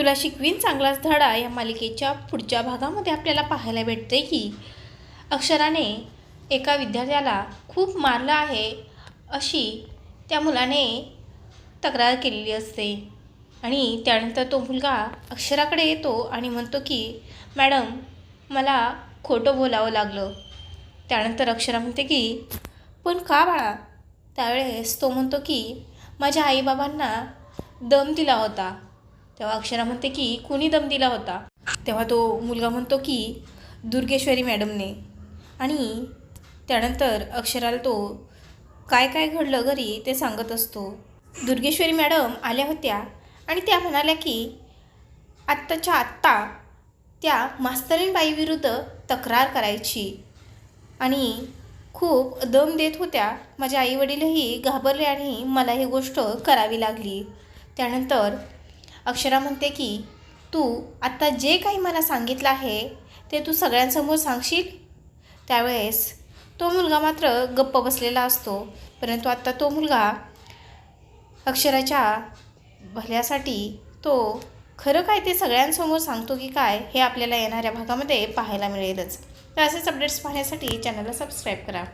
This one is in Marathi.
तुला शिकवीन चांगलाच धडा या मालिकेच्या पुढच्या भागामध्ये आपल्याला पाहायला भेटते की. अक्षराने एका विद्यार्थ्याला खूप मारलं आहे अशी त्या मुलाने तक्रार केलेली असते. आणि त्यानंतर तो मुलगा अक्षराकडे येतो आणि म्हणतो की मॅडम मला खोटं बोलावं लागलं. त्यानंतर अक्षरा म्हणते की पण का बाळा? त्यावेळेस तो म्हणतो की माझ्या आईबाबांना दम दिला होता. तेव्हा अक्षरा म्हणते की कुणी दम दिला होता? तेव्हा तो मुलगा म्हणतो की दुर्गेश्वरी मॅडमने. आणि त्यानंतर अक्षराला तो काय काय घडलं घरी? ते सांगत असतो. दुर्गेश्वरी मॅडम आल्या होत्या आणि त्या म्हणाल्या की आत्ताच्या आत्ता त्या मास्तरीणबाईविरुद्ध तक्रार करायची आणि खूप दम देत होत्या. माझे आईवडीलही घाबरले आणि मला ही गोष्ट करावी लागली. त्यानंतर अक्षरा म्हणते की तू आत्ता जे काही मला सांगितलं आहे ते तू सगळ्यांसमोर सांगशील? त्यावेळेस तो मुलगा मात्र गप्प बसलेला असतो परंतु आत्ता तो मुलगा अक्षराच्या भल्यासाठी तो खरं काय ते सगळ्यांसमोर सांगतो की काय हे आपल्याला येणाऱ्या भागामध्ये पाहायला मिळेलच. तर असेच अपडेट्स पाहण्यासाठी चॅनलला सबस्क्राईब करा.